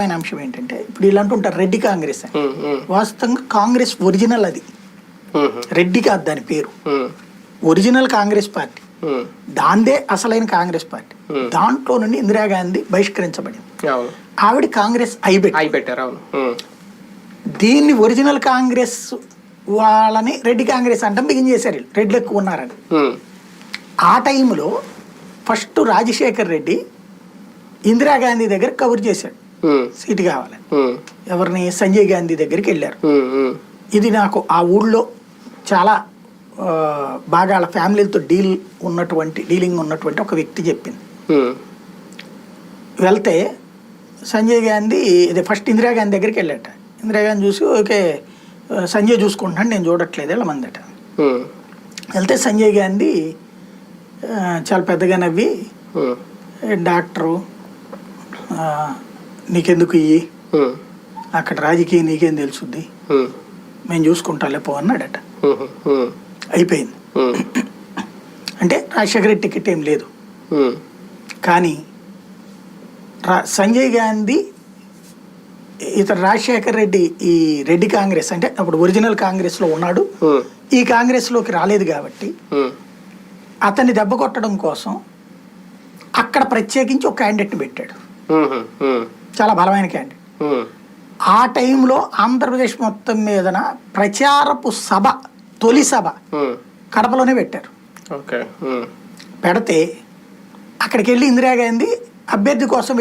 ఆయన అంశం ఏంటంటే ఇప్పుడు ఇలా అంటుంటారు రెడ్డి కాంగ్రెస్ అని. వాస్తవంగా కాంగ్రెస్ ఒరిజినల్ అది. రెడ్డి కాదు దాని పేరు. Original Congress party. దాందే అసలైన కాంగ్రెస్ పార్టీ. దాంట్లో నుండి ఇందిరాగాంధీ బహిష్కరించబడింది. ఆవిడ కాంగ్రెస్ అయిబెట్టి అయి పెట్టారు అవును. ఉమ్, దీన్ని ఒరిజినల్ కాంగ్రెస్ వాళ్ళని రెడ్డి కాంగ్రెస్ అంటాం బిగిన్ చేశారు. రెడ్లు ఎక్కువ ఉన్నారని. ఆ టైంలో ఫస్ట్ రాజశేఖర్ రెడ్డి ఇందిరాగాంధీ దగ్గర కవర్ చేశాడు. సీటు కావాలని ఉమ్, ఎవరిని సంజయ్ గాంధీ దగ్గరికి వెళ్ళారు. ఇది నాకు ఆ ఊళ్ళో చాలా బాగా వాళ్ళ ఫ్యామిలీలతో డీల్ ఉన్నటువంటి డీలింగ్ ఉన్నటువంటి ఒక వ్యక్తి చెప్పింది. వెళ్తే సంజయ్ గాంధీ ఇది ఫస్ట్ ఇందిరాగాంధీ దగ్గరికి వెళ్ళాట. ఇందిరాగాంధీ చూసి ఓకే సంజయ్ చూసుకుంటున్నాడు నేను చూడట్లేదు ఇలా మందట. ఉమ్, వెళ్తే సంజయ్ గాంధీ చాలా పెద్దగా నవ్వి ఉమ్, "ఏ, డాక్టరు నీకెందుకు ఇయ్యి? అక్కడ రాజకీయం నీకేం తెలుసుద్ది? మేము చూసుకుంటాలే పో అన్నాడట. అయిపోయింది. అంటే రాజశేఖర రెడ్డి టికెట్ ఏం లేదు. కానీ రా- సంజయ్ గాంధీ ఇతను రాజశేఖర్ రెడ్డి ఈ రెడ్డి కాంగ్రెస్ అంటే అప్పుడు ఒరిజినల్ కాంగ్రెస్లో ఉన్నాడు. ఈ కాంగ్రెస్లోకి రాలేదు కాబట్టి అతన్ని దెబ్బ కొట్టడం కోసం అక్కడ ప్రత్యేకించి ఒక క్యాండిడేట్ని పెట్టాడు. చాలా బలమైన క్యాండిడేట్ ఆ టైంలో ఆంధ్రప్రదేశ్ మొత్తం మీదన ప్రచారపు సభ తొలి సభ కడపలోనే పెట్టారు. పెడితే అక్కడికి వెళ్ళి ఇందిరాగాంధీ అభ్యర్థి కోసం